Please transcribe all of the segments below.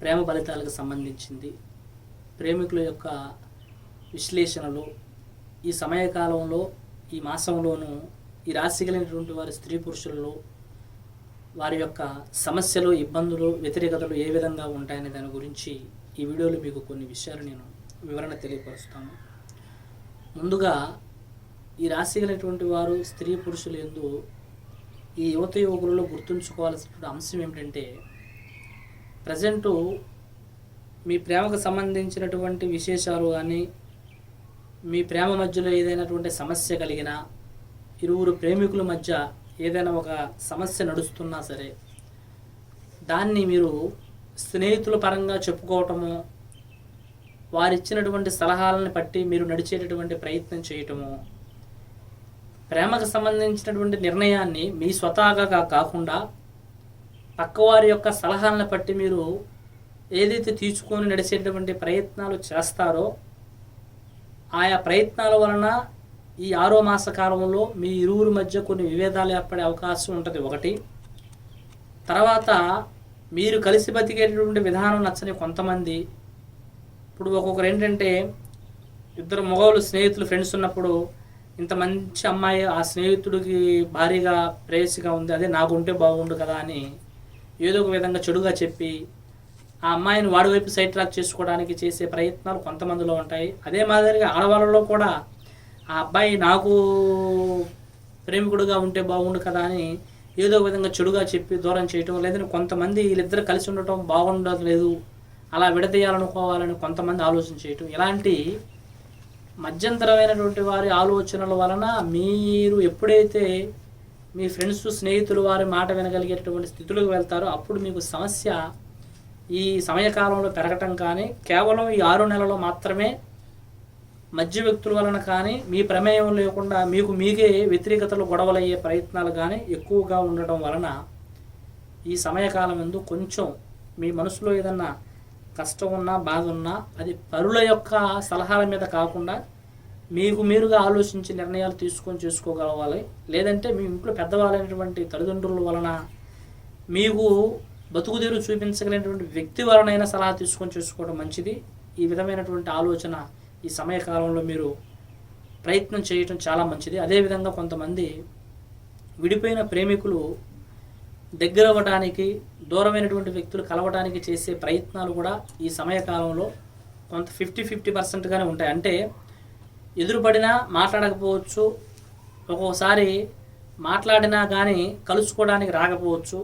ప్రేమ ఫలితాలకు సంబంధించింది. ప్రేమికుల యొక్క విశ్లేషణలు ఈ సమయకాలంలో ఈ మాసంలోనూ ఈ రాశి కలిగినటువంటి వారి స్త్రీ పురుషులలో వారి యొక్క సమస్యలు ఇబ్బందులు వ్యతిరేకతలు ఏ విధంగా ఉంటాయనే దాని గురించి ఈ వీడియోలో మీకు కొన్ని విషయాలు నేను వివరణ తెలియపరుస్తాను. ముందుగా ఈ రాశి కలిగినటువంటి వారు స్త్రీ పురుషులు ఎందు ఈ యువత యువకులలో గుర్తుంచుకోవాల్సినటువంటి అంశం ఏమిటంటే ప్రజెంటు మీ ప్రేమకు సంబంధించినటువంటి విశేషాలు కానీ మీ ప్రేమ మధ్యలో ఏదైనటువంటి సమస్య కలిగినా ఇరువురు ప్రేమికుల మధ్య ఏదైనా ఒక సమస్య నడుస్తున్నా సరే దాన్ని మీరు స్నేహితుల పరంగా చెప్పుకోవటము వారిచ్చినటువంటి సలహాలను బట్టి మీరు నడిచేటటువంటి ప్రయత్నం చేయటము ప్రేమకు సంబంధించినటువంటి నిర్ణయాన్ని మీ స్వతహాగా కాకుండా పక్కవారి యొక్క సలహాలను బట్టి మీరు ఏదైతే తీసుకొని నడిచేటటువంటి ప్రయత్నాలు చేస్తారో ఆయా ప్రయత్నాల వలన ఈ ఆరో మాస కాలంలో మీ ఇరువురి మధ్య కొన్ని విభేదాలు ఏర్పడే అవకాశం ఉంటుంది ఒకటి. తర్వాత మీరు కలిసి బతికేటటువంటి విధానం నచ్చని కొంతమంది ఇప్పుడు ఒక్కొక్కరు ఏంటంటే ఇద్దరు మగవాళ్ళు స్నేహితులు ఫ్రెండ్స్ ఉన్నప్పుడు ఇంత మంచి అమ్మాయి ఆ స్నేహితుడికి భారీగా ప్రేయసిగా ఉంది అదే నాకు ఉంటే బాగుండు కదా అని ఏదో ఒక విధంగా చెడుగా చెప్పి ఆ అమ్మాయిని వాడి వైపు సైడ్ ట్రాక్ చేసుకోవడానికి చేసే ప్రయత్నాలు కొంతమందిలో ఉంటాయి. అదే మాదిరిగా ఆడవాళ్ళలో కూడా ఆ అబ్బాయి నాకు ప్రేమికుడుగా ఉంటే బాగుండు కదా అని ఏదో ఒక విధంగా చెడుగా చెప్పి దూరం చేయటం లేదని కొంతమంది వీళ్ళిద్దరు కలిసి ఉండటం బాగుండలేదు అలా విడదీయాలనుకోవాలని కొంతమంది ఆలోచన చేయటం. ఇలాంటి మధ్యంతరమైనటువంటి వారి ఆలోచనల వలన మీరు ఎప్పుడైతే మీ ఫ్రెండ్స్ స్నేహితులు వారి మాట వినగలిగేటటువంటి స్థితిలోకి వెళ్తారు అప్పుడు మీకు సమస్య ఈ సమయకాలంలో పెరగటం కానీ కేవలం ఈ ఆరు నెలలో మాత్రమే మధ్య వ్యక్తుల వలన కానీ మీ ప్రమేయం లేకుండా మీకు మీకే వ్యతిరేకతలు గొడవలయ్యే ప్రయత్నాలు కానీ ఎక్కువగా ఉండటం వలన ఈ సమయకాలం ఎందు కొంచెం మీ మనసులో ఏదన్నా కష్టం ఉన్నా బాధ ఉన్నా అది పరుల యొక్క సలహాల మీద కాకుండా మీకు మీరుగా ఆలోచించి నిర్ణయాలు తీసుకొని చేసుకోగలవాలి లేదంటే మీ ఇంట్లో పెద్దవాళ్ళైనటువంటి తల్లిదండ్రుల వలన మీకు బతుకుదీరు చూపించగలిగినటువంటి వ్యక్తి వలనైనా సలహా తీసుకొని చేసుకోవడం మంచిది. ఈ విధమైనటువంటి ఆలోచన ఈ సమయకాలంలో మీరు ప్రయత్నం చేయటం చాలా మంచిది. అదేవిధంగా కొంతమంది విడిపోయిన ప్రేమికులు దగ్గర అవ్వడానికి దూరమైనటువంటి వ్యక్తులు కలవడానికి చేసే ప్రయత్నాలు కూడా ఈ సమయకాలంలో కొంత ఫిఫ్టీ ఫిఫ్టీ పర్సెంట్గానే ఉంటాయి. అంటే ఎదురుపడినా మాట్లాడకపోవచ్చు. ఒక్కోసారి మాట్లాడినా కానీ కలుసుకోవడానికి రాకపోవచ్చు.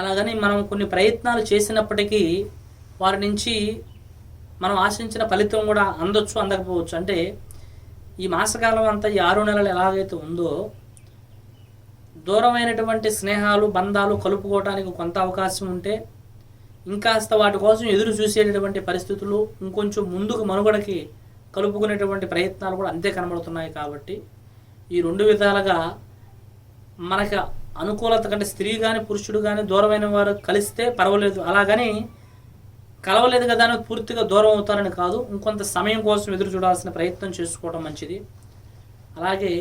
అలాగని మనం కొన్ని ప్రయత్నాలు చేసినప్పటికీ వారి నుంచి మనం ఆశించిన ఫలితం కూడా అందొచ్చు అందకపోవచ్చు. అంటే ఈ మాసకాలం అంతా ఈ ఆరు నెలలు ఎలాగైతే ఉందో దూరమైనటువంటి స్నేహాలు బంధాలు కలుపుకోవడానికి కొంత అవకాశం ఉంటే ఇంకాస్త వాటి కోసం ఎదురు చూసేటటువంటి పరిస్థితులు ఇంకొంచెం ముందుకు మనుగడకి కలుపుకునేటువంటి ప్రయత్నాలు కూడా అంతే కనబడుతున్నాయి కాబట్టి ఈ రెండు విధాలుగా మనకు అనుకూలత కంటే స్త్రీ కానీ పురుషుడు కానీ దూరమైన వారు కలిస్తే పర్వాలేదు. అలాగని కలవలేదు కదా అని పూర్తిగా దూరం అవుతారని కాదు. ఇంకొంత సమయం కోసం ఎదురు చూడాల్సిన ప్రయత్నం చేసుకోవడం మంచిది. అలాగే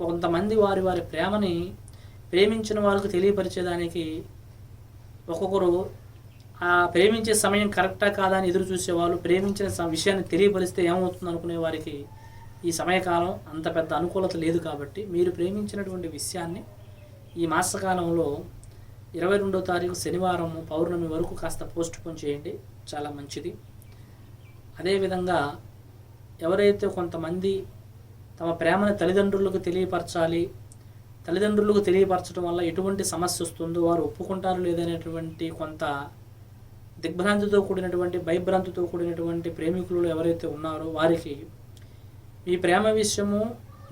కొంతమంది వారి వారి ప్రేమని ప్రేమించిన వాళ్ళకు తెలియపరిచేదానికి ఒక్కొక్కరు ప్రేమించే సమయం కరెక్టా కాదా అని ఎదురు చూసేవాళ్ళు ప్రేమించిన స- విషయాన్ని తెలియపరిస్తే ఏమవుతుంది అనుకునే వారికి ఈ సమయకాలం అంత పెద్ద అనుకూలత లేదు కాబట్టి మీరు ప్రేమించినటువంటి విషయాన్ని ఈ మాసకాలంలో ఇరవై రెండో తారీఖు శనివారం పౌర్ణమి వరకు కాస్త పోస్ట్ పోన్ చేయండి చాలా మంచిది. అదేవిధంగా ఎవరైతే కొంతమంది తమ ప్రేమను తల్లిదండ్రులకు తెలియపరచాలి తల్లిదండ్రులకు తెలియపరచడం వల్ల ఎటువంటి సమస్య వస్తుందో వారు ఒప్పుకుంటారు లేదనేటువంటి కొంత దిగ్భ్రాంతితో కూడినటువంటి భయభ్రాంతితో కూడినటువంటి ప్రేమికులు ఎవరైతే ఉన్నారో వారికి మీ ప్రేమ విషయము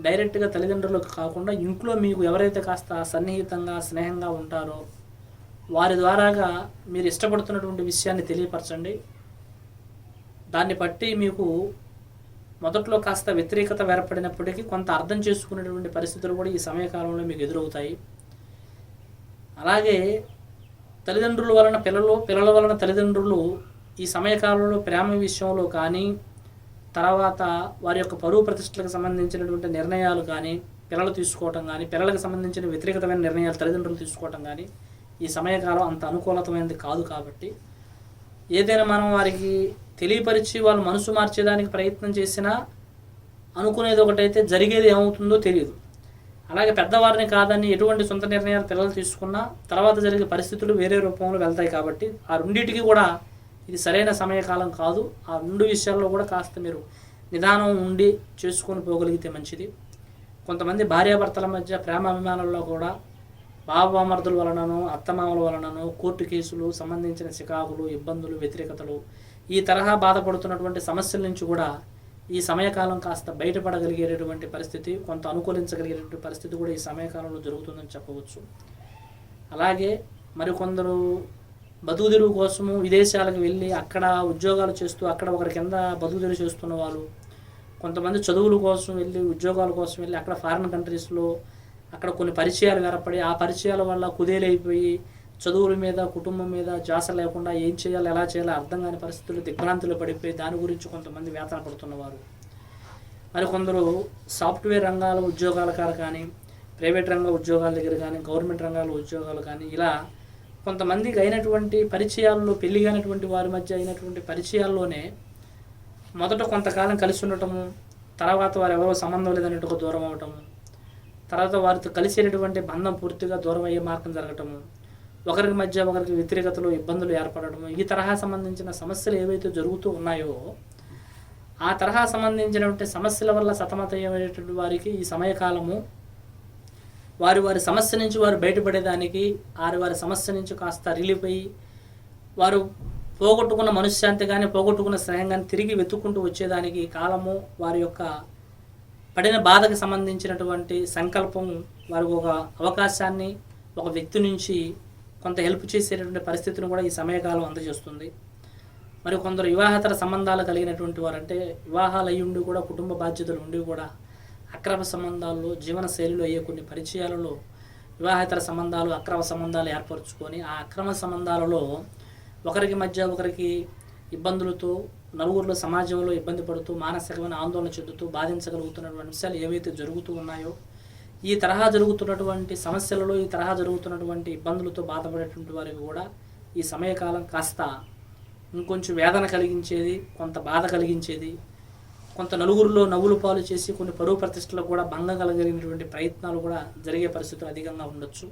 డైరెక్ట్గా తల్లిదండ్రులకు కాకుండా ఇంట్లో మీకు ఎవరైతే కాస్త సన్నిహితంగా స్నేహంగా ఉంటారో వారి ద్వారాగా మీరు ఇష్టపడుతున్నటువంటి విషయాన్ని తెలియపరచండి. దాన్ని బట్టి మీకు మొదట్లో కాస్త వ్యతిరేకత ఏర్పడినప్పటికీ కొంత అర్థం చేసుకునేటువంటి పరిస్థితులు కూడా ఈ సమయకాలంలో మీకు ఎదురవుతాయి. అలాగే తల్లిదండ్రుల వలన పిల్లలు పిల్లల వలన తల్లిదండ్రులు ఈ సమయకాలంలో ప్రేమ విషయంలో కానీ తర్వాత వారి యొక్క పరువు ప్రతిష్టలకు సంబంధించినటువంటి నిర్ణయాలు కానీ పిల్లలు తీసుకోవటం కానీ పిల్లలకు సంబంధించిన వ్యతిరేకతమైన నిర్ణయాలు తల్లిదండ్రులు తీసుకోవటం కానీ ఈ సమయకాలం అంత అనుకూలతమైనది కాదు కాబట్టి ఏదైనా మనం వారికి తెలియపరిచి వాళ్ళు మనసు మార్చేదానికి ప్రయత్నం చేసినా అనుకునేది ఒకటైతే జరిగేది ఏమవుతుందో తెలియదు. అలాగే పెద్దవారిని కాదని ఎటువంటి సొంత నిర్ణయాలు పిల్లలు తీసుకున్నా తర్వాత జరిగే పరిస్థితులు వేరే రూపంలో వెళ్తాయి కాబట్టి ఆ రెండింటికి కూడా ఇది సరైన సమయకాలం కాదు. ఆ రెండు విషయాల్లో కూడా కాస్త మీరు నిదానం ఉండి చేసుకొని పోగలిగితే మంచిది. కొంతమంది భార్యాభర్తల మధ్య ప్రేమ అభిమానుల్లో కూడా బాబామర్దుల వలనను అత్తమామల వలనను కోర్టు కేసులు సంబంధించిన చికాకులు ఇబ్బందులు వ్యతిరేకతలు ఈ తరహా బాధపడుతున్నటువంటి సమస్యల నుంచి కూడా ఈ సమయకాలం కాస్త బయటపడగలిగేటటువంటి పరిస్థితి కొంత అనుకూలించగలిగేటువంటి పరిస్థితి కూడా ఈ సమయకాలంలో జరుగుతుందని చెప్పవచ్చు. అలాగే మరికొందరు బతుకు కోసము విదేశాలకు వెళ్ళి అక్కడ ఉద్యోగాలు చేస్తూ అక్కడ ఒకరి కింద బతుకు చేస్తున్న వాళ్ళు కొంతమంది చదువుల కోసం వెళ్ళి ఉద్యోగాల కోసం వెళ్ళి అక్కడ ఫారిన్ కంట్రీస్లో అక్కడ కొన్ని పరిచయాలు ఏర్పడి ఆ పరిచయాల వల్ల కుదేలైపోయి చదువుల మీద కుటుంబం మీద జాస లేకుండా ఏం చేయాలి ఎలా చేయాలో అర్థం కాని పరిస్థితులు దిగ్భ్రాంతులు పడిపోయి దాని గురించి కొంతమంది వేతన పడుతున్నవారు. మరి కొందరు సాఫ్ట్వేర్ రంగాల ఉద్యోగాల కాడ కానీ ప్రైవేట్ రంగ ఉద్యోగాల దగ్గర కానీ గవర్నమెంట్ రంగాల ఉద్యోగాలు కానీ ఇలా కొంతమందికి అయినటువంటి పరిచయాల్లో పెళ్ళి కానటువంటి వారి మధ్య అయినటువంటి పరిచయాల్లోనే మొదట కొంతకాలం కలిసి ఉండటము తర్వాత వారు ఎవరో సంబంధం లేదన్నట్టుగా దూరం అవటము తర్వాత వారితో కలిసేటటువంటి బంధం పూర్తిగా దూరం అయ్యే మార్గం జరగటము ఒకరికి మధ్య ఒకరికి వ్యతిరేకతలు ఇబ్బందులు ఏర్పడడం ఈ తరహా సంబంధించిన సమస్యలు ఏవైతే జరుగుతూ ఉన్నాయో ఆ తరహా సంబంధించినటువంటి సమస్యల వల్ల సతమతమయ్యేటువంటి వారికి ఈ సమయకాలము వారి వారి సమస్య నుంచి వారు బయటపడేదానికి వారి వారి సమస్య నుంచి కాస్త రిలీఫ్ అయ్యి వారు పోగొట్టుకున్న మనశ్శాంతి కానీ పోగొట్టుకున్న స్నేహం కానీ తిరిగి వెతుక్కుంటూ వచ్చేదానికి కాలము వారి యొక్క పడిన బాధకు సంబంధించినటువంటి సంకల్పం వారికి ఒక అవకాశాన్ని ఒక వ్యక్తి నుంచి కొంత హెల్ప్ చేసేటటువంటి పరిస్థితిని కూడా ఈ సమయకాలం అందజేస్తుంది. మరి కొందరు వివాహేతర సంబంధాలు కలిగినటువంటి వారు అంటే వివాహాలు అయ్యి ఉండి కూడా కుటుంబ బాధ్యతలు ఉండి కూడా అక్రమ సంబంధాల్లో జీవన శైలిలో అయ్యే కొన్ని పరిచయాలలో వివాహేతర సంబంధాలు అక్రమ సంబంధాలు ఏర్పరచుకొని ఆ అక్రమ సంబంధాలలో ఒకరికి మధ్య ఒకరికి ఇబ్బందులతో నలుగురిలో సమాజంలో ఇబ్బంది పడుతూ మానసికమైన ఆందోళన చెందుతూ బాధించగలుగుతున్నటువంటి అంశాలు ఏవైతే జరుగుతూ ఉన్నాయో ఈ తరహా జరుగుతున్నటువంటి సమస్యలలో ఈ తరహా జరుగుతున్నటువంటి ఇబ్బందులతో బాధపడేటువంటి వారికి కూడా ఈ సమయకాలం కాస్త ఇంకొంచెం వేదన కలిగించేది కొంత బాధ కలిగించేది కొంత నలుగురిలో నవ్వులు పాలు చేసి కొన్ని పరువు ప్రతిష్టలకు కూడా భంగం కలగలిగినటువంటి ప్రయత్నాలు కూడా జరిగే పరిస్థితులు అధికంగా ఉండొచ్చు.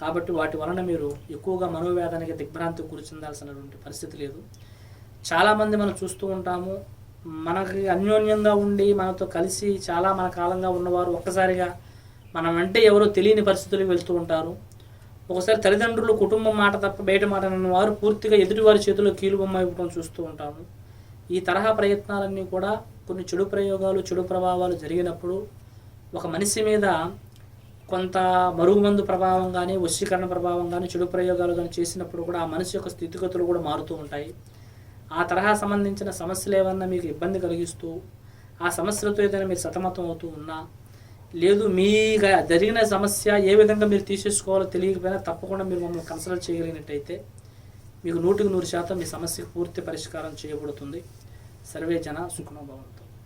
కాబట్టి వాటి వలన మీరు ఎక్కువగా మనోవేదనకి దిగ్భ్రాంతికి గురి చెందాల్సినటువంటి పరిస్థితి లేదు. చాలామంది మనం చూస్తూ ఉంటాము మనకి అన్యోన్యంగా ఉండి మనతో కలిసి చాలా మన కాలంగా ఉన్నవారు ఒక్కసారిగా మనం వెంట ఎవరో తెలియని పరిస్థితులకు వెళ్తూ ఉంటారు. ఒకసారి తల్లిదండ్రులు కుటుంబం మాట తప్ప బయట మాట అన్న వారు పూర్తిగా ఎదుటివారి చేతిలో కీలుబొమ్మ ఇవ్వడం చూస్తూ ఉంటాము. ఈ తరహా ప్రయత్నాలన్నీ కూడా కొన్ని చెడు ప్రయోగాలు చెడు ప్రభావాలు జరిగినప్పుడు ఒక మనిషి మీద కొంత మరుగుమందు ప్రభావం కానీ వశీకరణ ప్రభావం కానీ చెడు ప్రయోగాలు కానీ చేసినప్పుడు కూడా ఆ మనిషి యొక్క స్థితిగతులు కూడా మారుతూ ఉంటాయి. ఆ తరహా సంబంధించిన సమస్యలు ఏమన్నా మీకు ఇబ్బంది కలిగిస్తూ ఆ సమస్యలతో ఏదైనా మీరు సతమతం అవుతూ ఉన్నా లేదు మీ జరిగిన సమస్య ఏ విధంగా మీరు తీసేసుకోవాలో తెలియకపోయినా తప్పకుండా మీరు మమ్మల్ని కన్సల్ట్ చేయగలిగినట్టయితే మీకు నూటికి నూరు శాతం మీ సమస్యకు పూర్తి పరిష్కారం చేయబడుతుంది. సర్వే జన సుఖనోభవం